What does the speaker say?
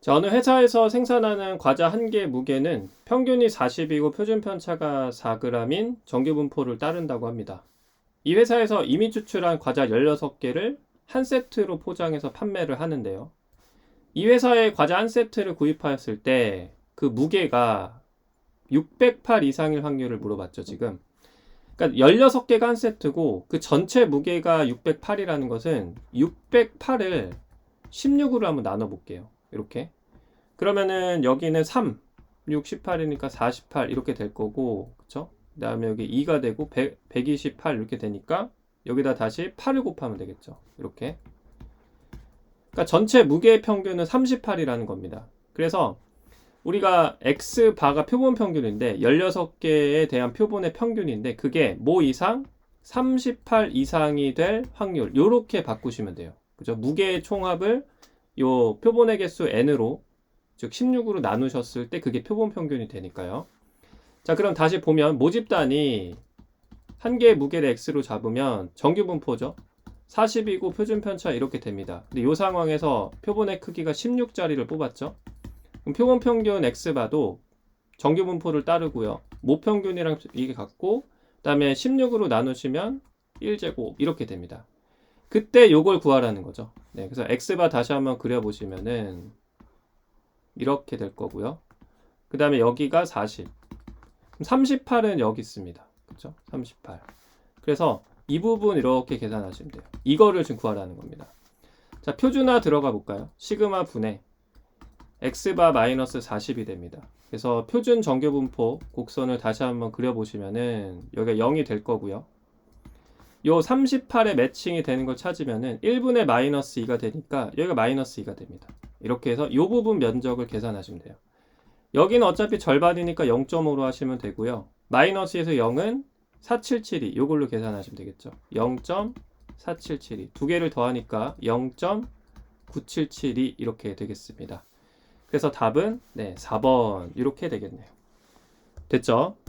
자, 어느 회사에서 생산하는 과자 한 개의 무게는 평균이 40이고 표준 편차가 4g인 정규 분포를 따른다고 합니다. 이 회사에서 이미 추출한 과자 16개를 한 세트로 포장해서 판매를 하는데요. 이 회사의 과자 한 세트를 구입하였을 때 그 무게가 608 이상일 확률을 물어봤죠, 지금. 그러니까 16개가 한 세트고 그 전체 무게가 608이라는 것은 608을 16으로 한번 나눠 볼게요. 이렇게. 그러면은 여기는 3, 6, 18이니까 48 이렇게 될 거고, 그쵸? 그 다음에 여기 2가 되고 100, 128 이렇게 되니까 여기다 다시 8을 곱하면 되겠죠. 이렇게. 그러니까 전체 무게의 평균은 38이라는 겁니다. 그래서 우리가 x 바가 표본 평균인데 16개에 대한 표본의 평균인데 그게 모 이상 38 이상이 될 확률 요렇게 바꾸시면 돼요. 그죠? 무게의 총합을 요 표본의 개수 n으로 즉 16으로 나누셨을 때 그게 표본 평균이 되니까요. 자, 그럼 다시 보면 모집단이 한 개의 무게를 x로 잡으면 정규 분포죠. 40이고 표준 편차 이렇게 됩니다. 근데 이 상황에서 표본의 크기가 16짜리를 뽑았죠. 그럼 표본 평균 x바도 정규 분포를 따르고요. 모평균이랑 이게 같고 그다음에 16으로 나누시면 1제곱 이렇게 됩니다. 그때 요걸 구하라는 거죠. 네, 그래서 x바 다시 한번 그려 보시면은 이렇게 될 거고요. 그 다음에 여기가 40. 38은 여기 있습니다. 그렇죠? 38. 그래서 이 부분 이렇게 계산하시면 돼요. 이거를 지금 구하라는 겁니다. 자, 표준화 들어가 볼까요? 시그마 분의 x바 마이너스 40이 됩니다. 그래서 표준 정규 분포 곡선을 다시 한번 그려 보시면은 여기가 0이 될 거고요. 요 38에 매칭이 되는 걸 찾으면은 1분의 마이너스 2가 되니까 여기가 마이너스 2가 됩니다. 이렇게 해서 요 부분 면적을 계산하시면 돼요. 여기는 어차피 절반이니까 0.5로 하시면 되고요. 마이너스에서 0은 4772 요걸로 계산하시면 되겠죠. 0.4772 두 개를 더하니까 0.9772 이렇게 되겠습니다. 그래서 답은 네, 4번 이렇게 되겠네요. 됐죠?